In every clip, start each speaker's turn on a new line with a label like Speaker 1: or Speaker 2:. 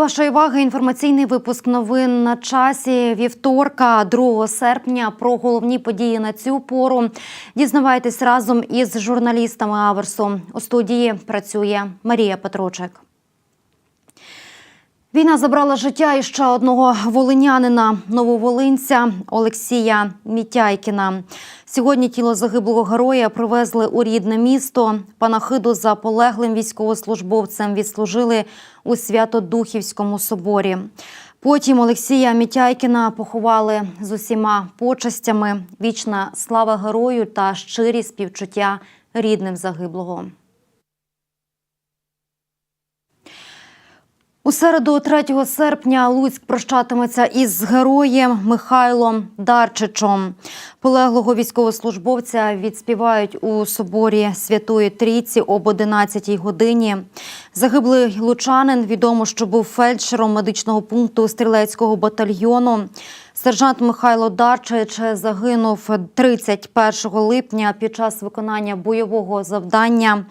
Speaker 1: До вашої уваги інформаційний випуск новин на часі вівторка, 2 серпня. Про головні події на цю пору дізнавайтесь разом із журналістами Аверсу. У студії працює Марія Петрочек. Війна забрала життя іще одного волинянина, нововолинця Олексія Мітяйкіна. Сьогодні тіло загиблого героя привезли у рідне місто. Панахиду за полеглим військовослужбовцем відслужили у Свято-Духівському соборі. Потім Олексія Мітяйкіна поховали з усіма почестями. Вічна слава герою та щирі співчуття рідним загиблого. У середу 3 серпня Луцьк прощатиметься із героєм Михайлом Дарчичем. Полеглого військовослужбовця відспівають у соборі Святої Трійці об 11 годині. Загиблий лучанин відомо, що був фельдшером медичного пункту стрілецького батальйону. Сержант Михайло Дарчич загинув 31 липня під час виконання бойового завдання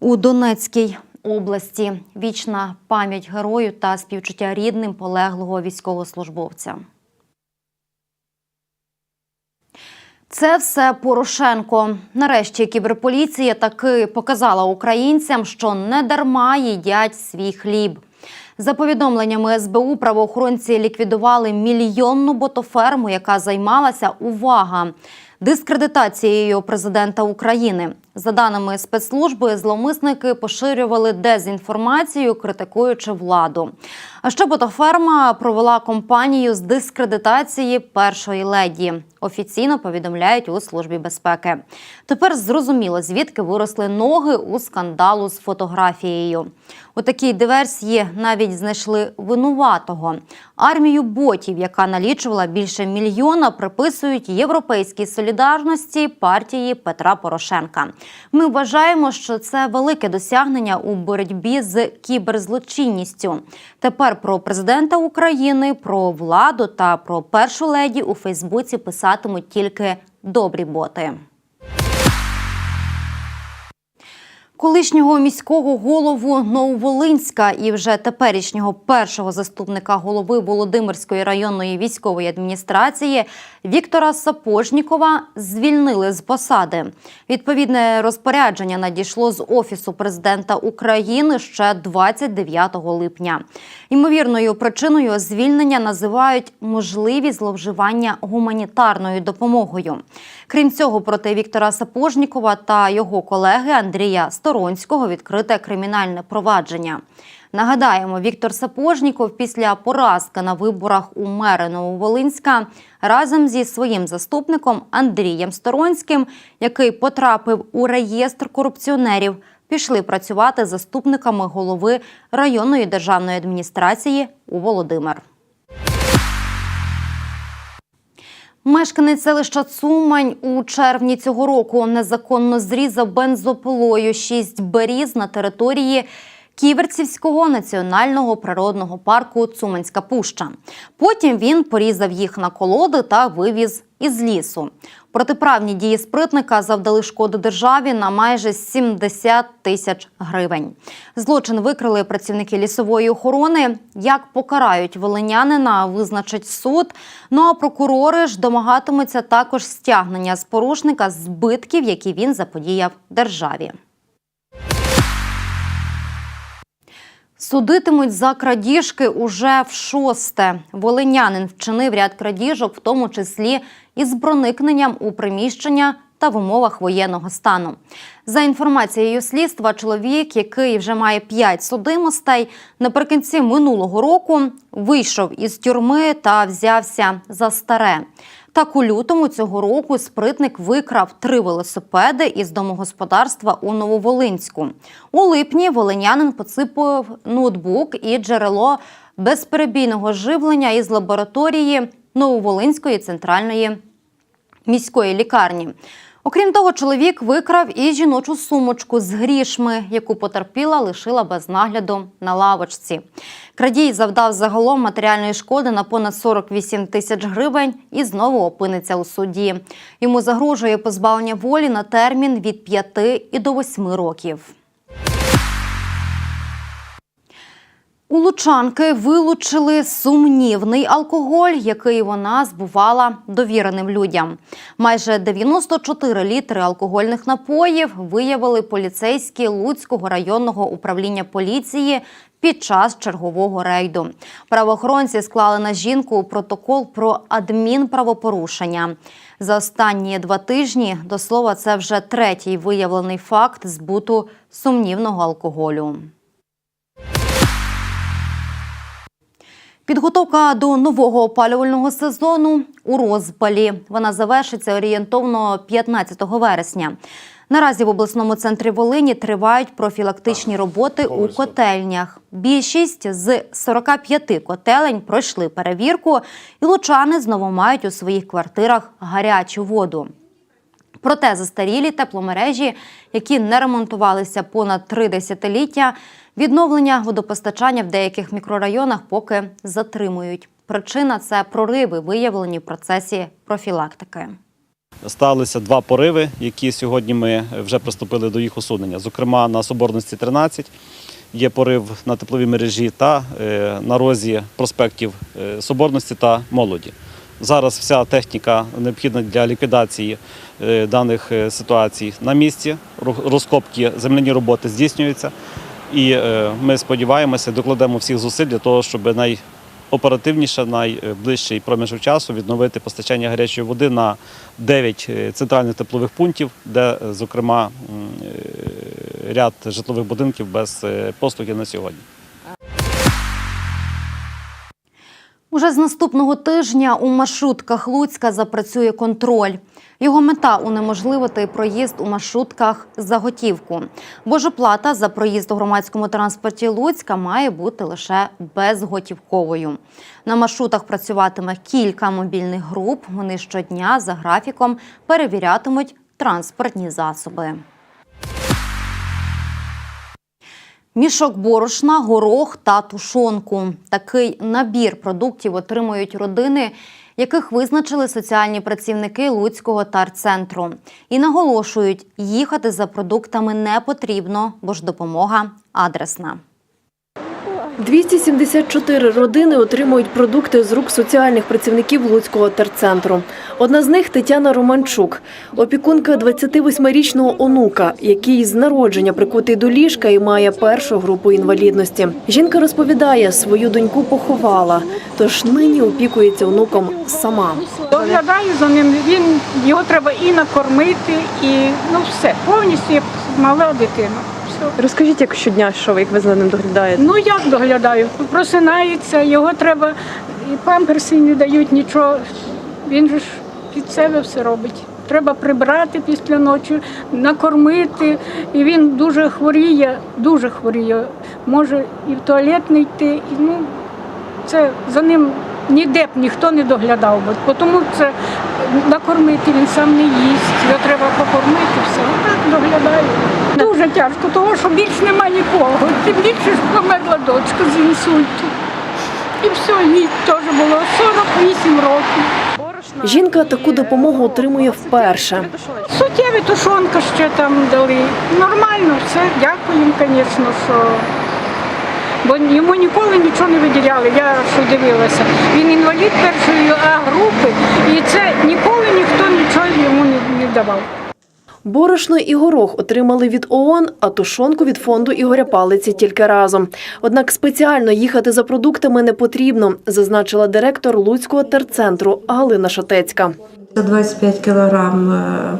Speaker 1: у Донецькій області. Вічна пам'ять герою та співчуття рідним полеглого військовослужбовця. Це все Порошенко. Нарешті кіберполіція таки показала українцям, що не дарма їдять свій хліб. За повідомленнями СБУ, правоохоронці ліквідували мільйонну ботоферму, яка займалася увага дискредитацією президента України. За даними спецслужби, зловмисники поширювали дезінформацію, критикуючи владу. А ще ботоферма провела кампанію з дискредитації першої леді. Офіційно повідомляють у службі безпеки. Тепер зрозуміло, звідки виросли ноги у скандалу з фотографією. У такій диверсії навіть знайшли винуватого. Армію ботів, яка налічувала більше мільйона, приписують європейській солідарності партії Петра Порошенка. Ми вважаємо, що це велике досягнення у боротьбі з кіберзлочинністю. Тепер про президента України, про владу та про першу леді у Фейсбуці писатимуть тільки добрі боти. Колишнього міського голову Нововолинська і вже теперішнього першого заступника голови Володимирської районної військової адміністрації Віктора Сапожнікова звільнили з посади. Відповідне розпорядження надійшло з офісу президента України ще 29 липня. Ймовірною причиною звільнення називають можливі зловживання гуманітарною допомогою. Крім цього, проти Віктора Сапожнікова та його колеги Андрія Сторонського відкрите кримінальне провадження. Нагадаємо, Віктор Сапожніков після поразки на виборах у мери Нововолинська разом зі своїм заступником Андрієм Сторонським, який потрапив у реєстр корупціонерів, пішли працювати заступниками голови районної державної адміністрації у Володимир. Мешканець селища Цумань у червні цього року незаконно зрізав бензопилою шість беріз на території Ківерцівського національного природного парку Цуманська Пуща. Потім він порізав їх на колоди та вивіз із лісу. Протиправні дії спритника завдали шкоди державі на майже 70 тисяч гривень. Злочин викрили працівники лісової охорони. Як покарають волинянина, визначить суд. Ну а прокурори ж домагатимуться також стягнення з порушника збитків, які він заподіяв державі. Судитимуть за крадіжки уже в шосте. Волинянин вчинив ряд крадіжок, в тому числі із проникненням у приміщення та в умовах воєнного стану. За інформацією слідства, чоловік, який вже має п'ять судимостей, наприкінці минулого року вийшов із тюрми та взявся за старе. Так у лютому цього року спритник викрав три велосипеди із домогосподарства у Нововолинську. У липні волинянин поципив ноутбук і джерело безперебійного живлення із лабораторії Нововолинської центральної міської лікарні. Окрім того, чоловік викрав і жіночу сумочку з грішми, яку потерпіла лишила без нагляду на лавочці. Крадій завдав загалом матеріальної шкоди на понад 48 тисяч гривень і знову опиниться у суді. Йому загрожує позбавлення волі на термін від 5 і до 8 років. У Лучанки вилучили сумнівний алкоголь, який вона збувала довіреним людям. Майже 94 літри алкогольних напоїв виявили поліцейські Луцького районного управління поліції під час чергового рейду. Правоохоронці склали на жінку протокол про адмінправопорушення. За останні два тижні, до слова, це вже третій виявлений факт збуту сумнівного алкоголю. Підготовка до нового опалювального сезону у розпалі. Вона завершиться орієнтовно 15 вересня. Наразі в обласному центрі Волині тривають профілактичні роботи у котельнях. Більшість з 45 котелень пройшли перевірку, і лучани знову мають у своїх квартирах гарячу воду. Проте застарілі тепломережі, які не ремонтувалися понад три десятиліття, відновлення водопостачання в деяких мікрорайонах поки затримують. Причина це прориви, виявлені в процесі профілактики.
Speaker 2: Сталися два пориви, які сьогодні ми вже приступили до їх усунення. Зокрема, на Соборності 13 є порив на тепловій мережі та е, на розі проспектів е, Соборності та молоді. Зараз вся техніка необхідна для ліквідації е, даних е, ситуацій на місці. Розкопки, земляні роботи здійснюються. І е, ми сподіваємося, докладемо всіх зусиль для того, щоб найоперативніше, найближчий проміжок часу відновити постачання гарячої води на 9 центральних теплових пунктів, де, зокрема, ряд житлових будинків без послуги на сьогодні.
Speaker 1: Уже з наступного тижня у маршрутках Луцька запрацює контроль. Його мета унеможливити проїзд у маршрутках за готівку. Бо ж оплата за проїзд у громадському транспорті Луцька має бути лише безготівковою. На маршрутах працюватиме кілька мобільних груп. Вони щодня за графіком перевірятимуть транспортні засоби. Мішок борошна, горох та тушонку. Такий набір продуктів отримують родини, яких визначили соціальні працівники Луцького тарцентру. І наголошують, їхати за продуктами не потрібно, бо ж допомога адресна.
Speaker 3: 274 родини отримують продукти з рук соціальних працівників Луцького терцентру. Одна з них Тетяна Романчук, опікунка 28-річного онука, який з народження прикутий до ліжка і має першу групу інвалідності. Жінка розповідає, свою доньку поховала, тож нині опікується онуком сама.
Speaker 4: Доглядаю за ним, він його треба і накормити, і ну все, повністю мала дитина. Все.
Speaker 3: Розкажіть, як щодня, що ви як ви за ним доглядаєте?
Speaker 4: Ну як доглядаю? Просинається, його треба, і памперси не дають нічого. Він же ж під себе все робить. Треба прибрати після ночі, накормити. І він дуже хворіє, дуже хворіє. Може і в туалет не йти. І, ну, це за ним ніде б ніхто не доглядав. Бо Тому це накормити він сам не їсть. Його треба покормити, все. Так доглядаю. Дуже тяжко, тому що більш нема нікого. Тим більше померла дочка з інсульту. І все, їй теж було 48 років.
Speaker 3: Жінка таку допомогу отримує вперше.
Speaker 4: Суттєві тушонка ще там дали. Нормально все, дякую їм, звісно, що. Бо йому ніколи нічого не виділяли, я що дивилася. Він інвалід першої А групи, і це ніколи ніхто нічого йому не давав.
Speaker 3: Борошно і горох отримали від ООН, а тушонку від фонду Ігоря Палиці тільки разом. Однак спеціально їхати за продуктами не потрібно, зазначила директор Луцького терцентру Галина Шатецька.
Speaker 5: За 25 кг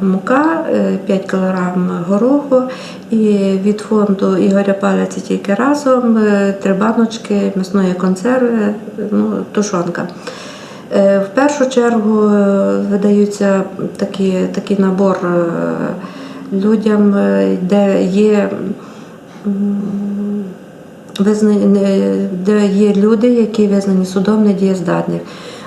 Speaker 5: мука, е, 5 кг гороху і від фонду Ігоря Паляці тільки разом е, три баночки м'ясної консерви, ну, тушонка. Е, В першу чергу е, видаються такі, такий набор е, людям, де є визнані, де є люди, які визнані судом недієздатних.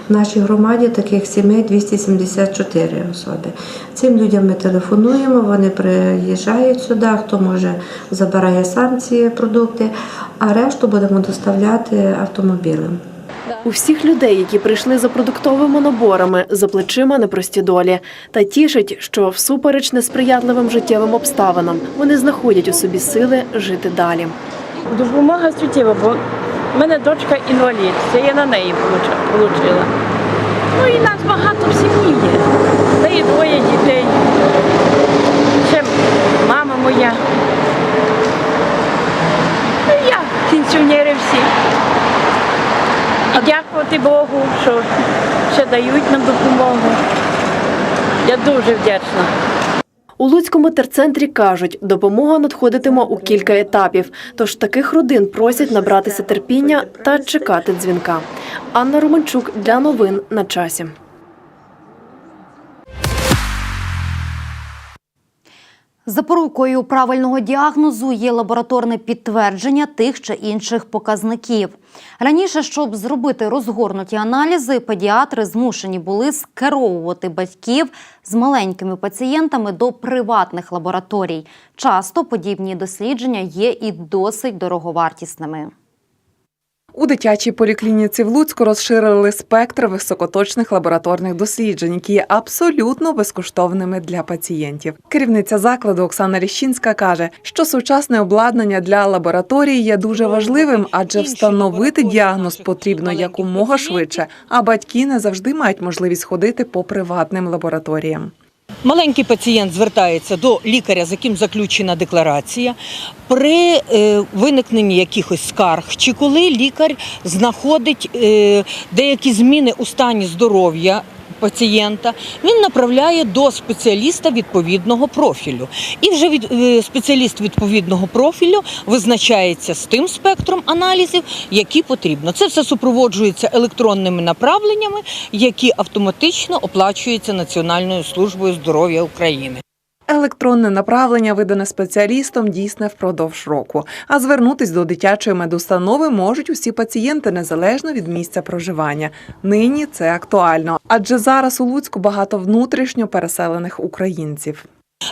Speaker 5: В нашій громаді таких сімей 274 особи. Цим людям ми телефонуємо, вони приїжджають сюди, хто може забирає сам ці продукти, а решту будемо доставляти автомобілем.
Speaker 3: У всіх людей, які прийшли за продуктовими наборами, за плечима непрості долі. Та тішить, що всупереч несприятливим життєвим обставинам вони знаходять у собі сили жити далі.
Speaker 6: Допомога суттєва, бо У мене дочка інвалід, це я на неї отримала. Ну і нас багато в сім'ї є. В неї двоє дітей. Ще мама моя. Ну і я, пенсіонери всі. Дякувати Богу, що ще дають нам допомогу. Я дуже вдячна.
Speaker 3: У Луцькому терцентрі кажуть, допомога надходитиме у кілька етапів. Тож таких родин просять набратися терпіння та чекати дзвінка. Анна Романчук для новин на часі.
Speaker 1: Запорукою правильного діагнозу є лабораторне підтвердження тих чи інших показників. Раніше, щоб зробити розгорнуті аналізи, педіатри змушені були скеровувати батьків з маленькими пацієнтами до приватних лабораторій. Часто подібні дослідження є і досить дороговартісними.
Speaker 7: У дитячій поліклініці в Луцьку розширили спектр високоточних лабораторних досліджень, які є абсолютно безкоштовними для пацієнтів. Керівниця закладу Оксана Ліщинська каже, що сучасне обладнання для лабораторії є дуже важливим, адже встановити діагноз потрібно якомога швидше, а батьки не завжди мають можливість ходити по приватним лабораторіям.
Speaker 8: Маленький пацієнт звертається до лікаря, з яким заключена декларація. При е, виникненні якихось скарг, чи коли лікар знаходить е, деякі зміни у стані здоров'я пацієнта, він направляє до спеціаліста відповідного профілю. І вже від, е, спеціаліст відповідного профілю визначається з тим спектром аналізів, які потрібно. Це все супроводжується електронними направленнями, які автоматично оплачуються Національною службою здоров'я України.
Speaker 7: Електронне направлення, видане спеціалістом, дійсне впродовж року. А звернутись до дитячої медустанови можуть усі пацієнти незалежно від місця проживання. Нині це актуально, адже зараз у Луцьку багато внутрішньо переселених українців.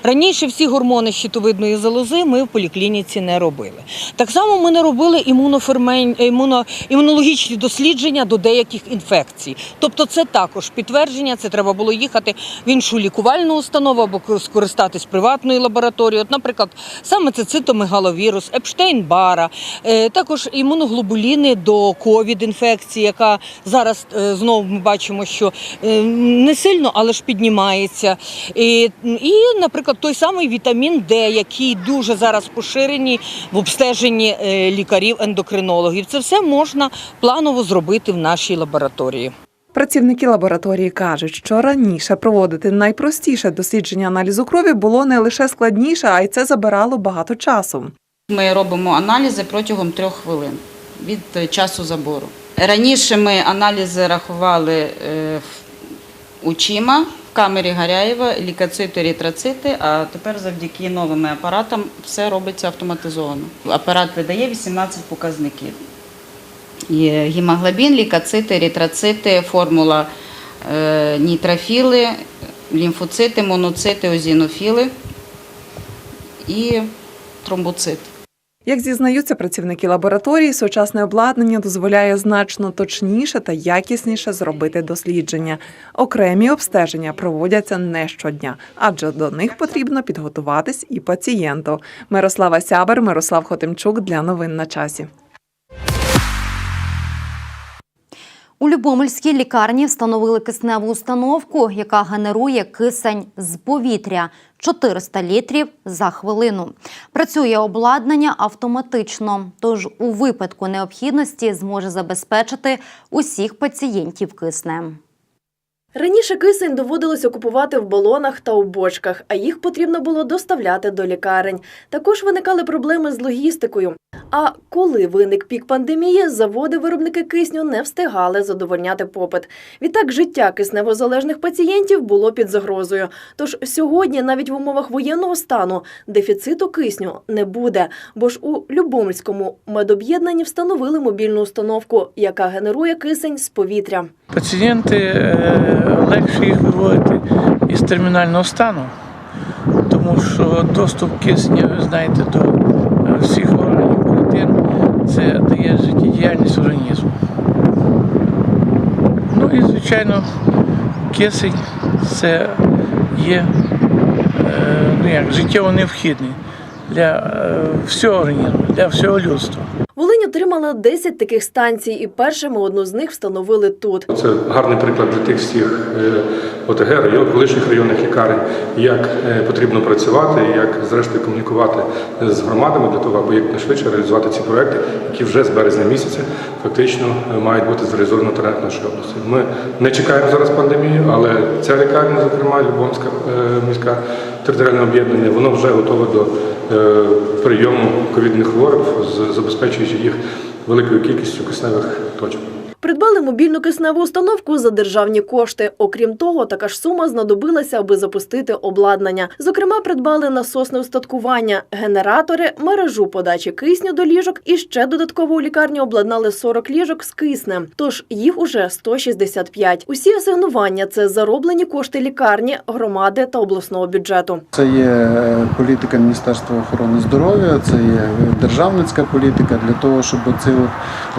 Speaker 8: Раніше всі гормони щитовидної залози ми в поліклініці не робили. Так само ми не робили імунофермен... імуно... імунологічні дослідження до деяких інфекцій. Тобто, це також підтвердження. Це треба було їхати в іншу лікувальну установу або скористатись приватною лабораторією. От, наприклад, саме це цитомегаловірус, Епштейн-Бара, е, також імуноглобуліни до ковід-інфекції, яка зараз е, знову ми бачимо, що е, не сильно, але ж піднімається. І, і, наприклад, той самий вітамін Д, який дуже зараз поширені в обстеженні е, лікарів-ендокринологів. Це все можна планово зробити в нашій лабораторії.
Speaker 7: Працівники лабораторії кажуть, що раніше проводити найпростіше дослідження аналізу крові було не лише складніше, а й це забирало багато часу.
Speaker 9: Ми робимо аналізи протягом трьох хвилин від е, часу забору. Раніше ми аналізи рахували е, в- очима в камері Гаряєва, лікоцити, еритроцити, а тепер завдяки новим апаратам все робиться автоматизовано. Апарат видає 18 показників. Є гемоглобін, лікоцити, еритроцити, формула е, нітрофіли, лімфоцити, моноцити, озінофіли і тромбоцити.
Speaker 7: Як зізнаються працівники лабораторії, сучасне обладнання дозволяє значно точніше та якісніше зробити дослідження. Окремі обстеження проводяться не щодня, адже до них потрібно підготуватись і пацієнту. Мирослава Сябер, Мирослав Хотимчук для новин на часі.
Speaker 1: У Любомельській лікарні встановили кисневу установку, яка генерує кисень з повітря 400 літрів за хвилину. Працює обладнання автоматично, тож у випадку необхідності зможе забезпечити усіх пацієнтів киснем.
Speaker 3: Раніше кисень доводилося купувати в балонах та у бочках, а їх потрібно було доставляти до лікарень. Також виникали проблеми з логістикою. А коли виник пік пандемії, заводи-виробники кисню не встигали задовольняти попит. Відтак життя кисневозалежних пацієнтів було під загрозою. Тож сьогодні, навіть в умовах воєнного стану, дефіциту кисню не буде, бо ж у Любомльському медоб'єднанні встановили мобільну установку, яка генерує кисень з повітря.
Speaker 10: Пацієнти е, легше їх виводити із термінального стану, тому що доступ кисню, ви знаєте, до е, всіх органів клітин це дає життєдіяльність організму. Ну і, звичайно, кисень це є е, ну як, життєво необхідний для е, всього організму, для всього людства.
Speaker 3: Волинь отримала 10 таких станцій, і першими одну з них встановили тут.
Speaker 11: Це гарний приклад для тих всіх е, ОТГ, район, колишніх районних лікарень, як е, потрібно працювати, як зрештою комунікувати з громадами для того, аби якнайшвидше реалізувати ці проекти, які вже з березня місяця фактично е, мають бути зреалізовані на теренах нашої області. Ми не чекаємо зараз пандемію, але ця лікарня, зокрема Любомська міська територіальне об'єднання, воно вже готове до е, прийому ковідних хворих, забезпечуючи їх великою кількістю кисневих точок.
Speaker 3: Придбали мобільну кисневу установку за державні кошти. Окрім того, така ж сума знадобилася, аби запустити обладнання. Зокрема, придбали насосне устаткування, генератори, мережу подачі кисню до ліжок і ще додатково у лікарні обладнали 40 ліжок з киснем. Тож їх уже 165. Усі асигнування це зароблені кошти лікарні, громади та обласного бюджету.
Speaker 12: Це є е, політика Міністерства охорони здоров'я, це є державницька політика для того, щоб ці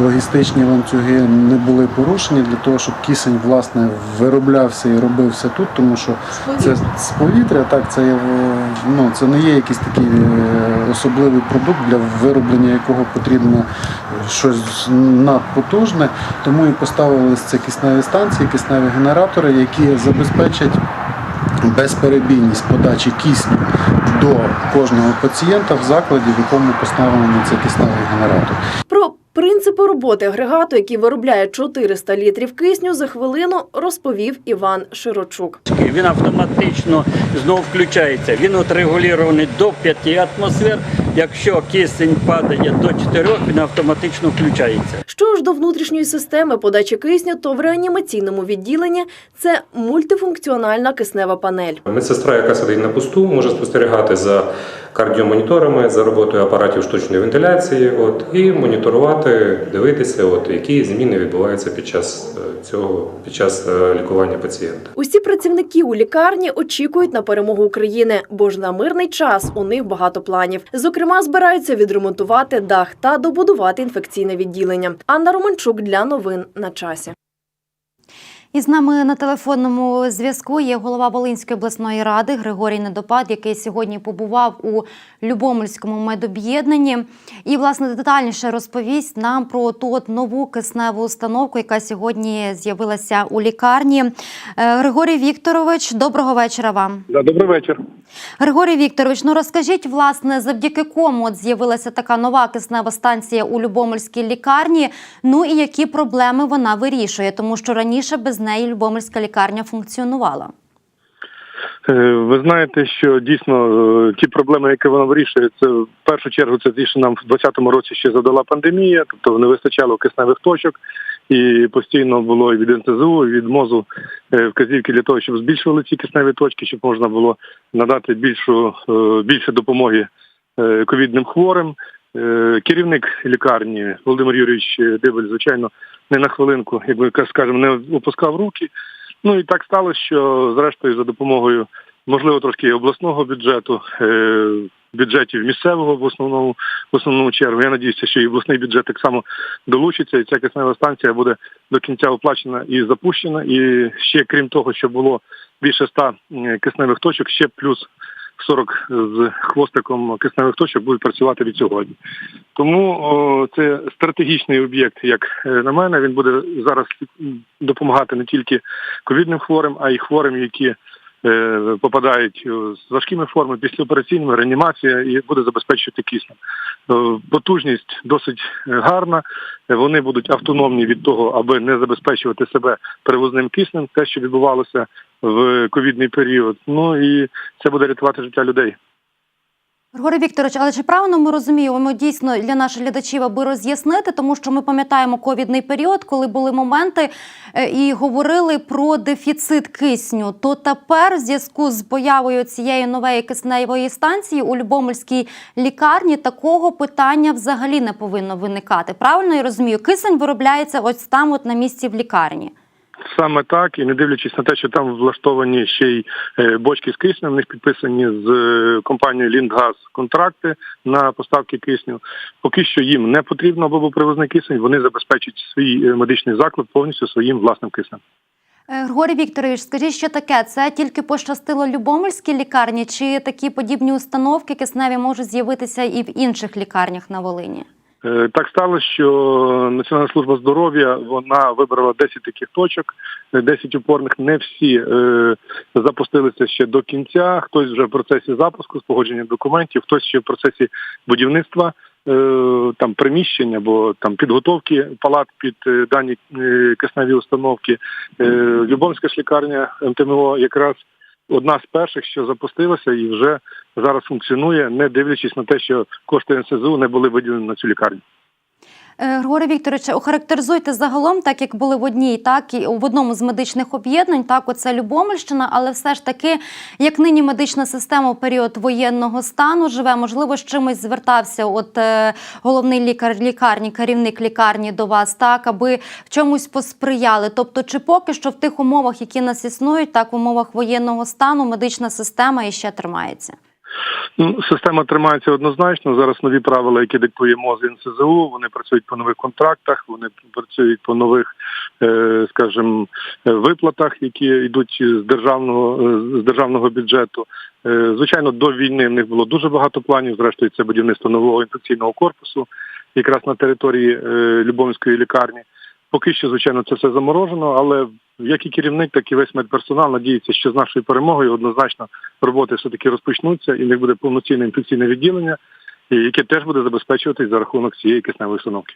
Speaker 12: логістичні ланцюги не були порушені, для того, щоб кисень власне вироблявся і робився тут, тому що це з повітря, так це є ну це не є якийсь такий е, особливий продукт, для вироблення якого потрібно щось надпотужне. Тому і поставили ці кисневі станції, кисневі генератори, які забезпечать безперебійність подачі кисню до кожного пацієнта в закладі, в якому поставлений цей кисневий генератор.
Speaker 3: Про принципи роботи агрегату, який виробляє 400 літрів кисню за хвилину, розповів Іван Широчук.
Speaker 13: Він автоматично знову включається. Він отрегулірований до 5 атмосфер. Якщо кисень падає до 4, він автоматично включається.
Speaker 3: Що ж до внутрішньої системи подачі кисню, то в реанімаційному відділенні це мультифункціональна киснева панель.
Speaker 14: Медсестра, яка сидить на посту, може спостерігати за кардіомоніторами, за роботою апаратів штучної вентиляції, от і моніторувати, дивитися, от які зміни відбуваються під час е, цього, під час е, лікування пацієнта.
Speaker 3: Усі працівники у лікарні очікують на перемогу України, бо ж на мирний час у них багато планів. Зокрема, збираються відремонтувати дах та добудувати інфекційне відділення. Анна Романчук для новин на часі.
Speaker 1: І з нами на телефонному зв'язку є голова Волинської обласної ради Григорій Недопад, який сьогодні побував у Любомельському медоб'єднанні. І, власне, детальніше розповість нам про ту от нову кисневу установку, яка сьогодні з'явилася у лікарні. Е, Григорій Вікторович, доброго вечора вам.
Speaker 11: Да, добрий вечір.
Speaker 1: Григорій Вікторович, ну розкажіть, власне, завдяки кому от з'явилася така нова киснева станція у Любомельській лікарні. Ну і які проблеми вона вирішує, тому що раніше без неї Любомельська лікарня функціонувала.
Speaker 11: Е, Ви знаєте, що дійсно е, ті проблеми, які вона вирішує, це в першу чергу це що нам в 2020 році ще задала пандемія, тобто не вистачало кисневих точок, і постійно було і від НТЗУ, і від МОЗу е, вказівки для того, щоб збільшували ці кисневі точки, щоб можна було надати більшу більше допомоги ковідним хворим. Е, Керівник лікарні Володимир Юрійович Дибель, звичайно, не на хвилинку, як ми скажемо, не опускав руки. Ну і так сталося, що зрештою за допомогою, можливо, трошки обласного бюджету, е, бюджетів місцевого в основному в основному чергу. Я надіюся, що і обласний бюджет так само долучиться, і ця киснева станція буде до кінця оплачена і запущена. І ще крім того, що було більше ста кисневих точок, ще плюс 40 з хвостиком кисневих точок будуть працювати від сьогодні. Тому о, це стратегічний об'єкт, як е, на мене. Він буде зараз допомагати не тільки ковідним хворим, а й хворим, які е, попадають з важкими формами, післяопераційними, реанімація і буде забезпечувати киснем. Е, Потужність досить е, гарна. Е, Вони будуть автономні від того, аби не забезпечувати себе перевозним киснем, те, що відбувалося в ковідний період. Ну і це буде рятувати життя людей.
Speaker 1: Григорій Вікторович, але чи правильно ми розуміємо дійсно для наших глядачів, аби роз'яснити, тому що ми пам'ятаємо ковідний період, коли були моменти е, і говорили про дефіцит кисню. То тепер, в зв'язку з появою цієї нової кисневої станції у Любомельській лікарні, такого питання взагалі не повинно виникати. Правильно я розумію? Кисень виробляється ось там, от на місці в лікарні.
Speaker 11: Саме так, і не дивлячись на те, що там влаштовані ще й е, бочки з киснем, в них підписані з е, компанією Ліндгаз контракти на поставки кисню. Поки що їм не потрібно або привозний кисень, вони забезпечують свій е, медичний заклад повністю своїм власним киснем.
Speaker 1: Григорій Вікторович, скажіть, що таке? Це тільки пощастило Любомельській лікарні, чи такі подібні установки кисневі можуть з'явитися і в інших лікарнях на Волині?
Speaker 11: Е, Так сталося, що Національна служба здоров'я вона вибрала 10 таких точок, е, 10 опорних. Не всі е, запустилися ще до кінця. Хтось вже в процесі запуску, спогодження документів, хтось ще в процесі будівництва е, там приміщення або там підготовки палат під е, дані е, кисневі установки. Е, Любомська ж лікарня МТМО якраз одна з перших, що запустилася і вже зараз функціонує, не дивлячись на те, що кошти НСЗУ не були виділені на цю лікарню.
Speaker 1: Е, Григорій Вікторович, охарактеризуйте загалом, так як були в одній, так і в одному з медичних об'єднань, так оце Любомельщина, але все ж таки, як нині медична система в період воєнного стану живе, можливо, з чимось звертався. От е, головний лікар лікарні, керівник лікарні до вас, так аби в чомусь посприяли. Тобто, чи поки що в тих умовах, які нас існують, так в умовах воєнного стану, медична система іще тримається.
Speaker 11: Ну, система тримається однозначно. Зараз нові правила, які диктує МОЗ і НСЗУ, вони працюють по нових контрактах, вони працюють по нових, е, скажімо, е, виплатах, які йдуть з державного е, з державного бюджету. Звичайно, до війни в них було дуже багато планів. Зрештою, це будівництво нового інфекційного корпусу, якраз на території Любомської лікарні. Поки що, звичайно, це все заморожено, але як і керівник, так і весь медперсонал надіється, що з нашою перемогою однозначно роботи все-таки розпочнуться і в них буде повноцінне інфекційне відділення, яке теж буде забезпечуватись за рахунок цієї кисневої установки.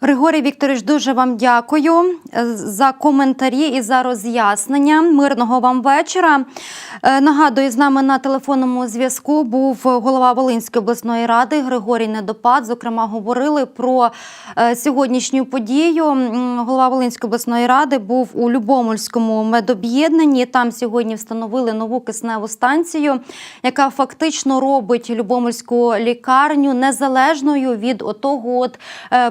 Speaker 1: Григорій Вікторович, дуже вам дякую е, за коментарі і за роз'яснення. Мирного вам вечора. Е, Нагадую, з нами на телефонному зв'язку був голова Волинської обласної ради Григорій Недопад. Зокрема, говорили про е, сьогоднішню подію. Голова Волинської обласної ради був у Любомольському медоб'єднанні. Там сьогодні встановили нову кисневу станцію, яка фактично робить Любомольську лікарню незалежною від отого от е,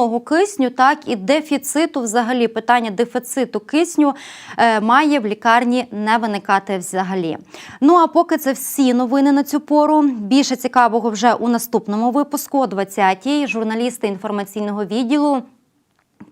Speaker 1: привозного кисню, так і дефіциту, взагалі питання дефіциту кисню е, має в лікарні не виникати взагалі. Ну а поки це всі новини на цю пору. Більше цікавого вже у наступному випуску о 20-й. Журналісти інформаційного відділу.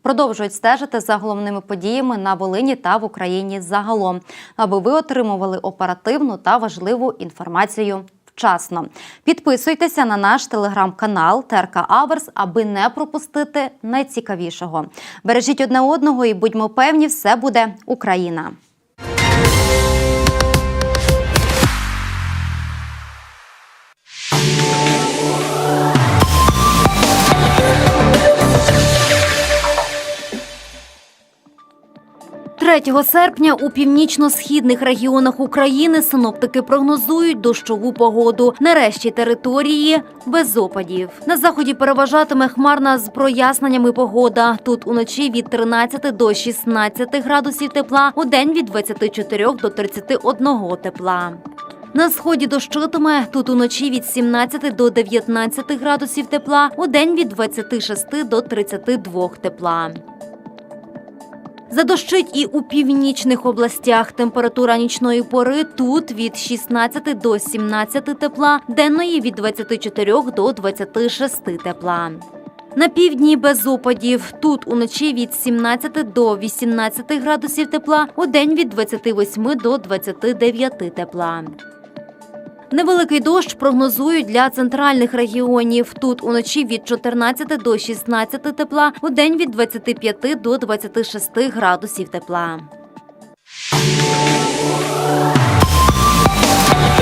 Speaker 1: Продовжують стежити за головними подіями на Волині та в Україні загалом, аби ви отримували оперативну та важливу інформацію вчасно. Підписуйтеся на наш телеграм-канал ТРК Аверс, аби не пропустити найцікавішого. Бережіть одне одного і будьмо певні, все буде Україна. Третього серпня у північно-східних регіонах України синоптики прогнозують дощову погоду. Нарешті території без опадів. На заході переважатиме хмарна з проясненнями погода. Тут уночі від 13 до 16 градусів тепла, у день від 24 до 31 тепла. На сході дощитиме тут уночі від 17 до 19 градусів тепла, у день від 26 до 32 тепла. Задощить і у північних областях. Температура нічної пори тут від 16 до 17 тепла, денної від 24 до 26 тепла. На півдні без опадів. Тут уночі від 17 до 18 градусів тепла, у день від 28 до 29 тепла. Невеликий дощ прогнозують для центральних регіонів. Тут уночі від 14 до 16 тепла, у день від 25 до 26 градусів тепла.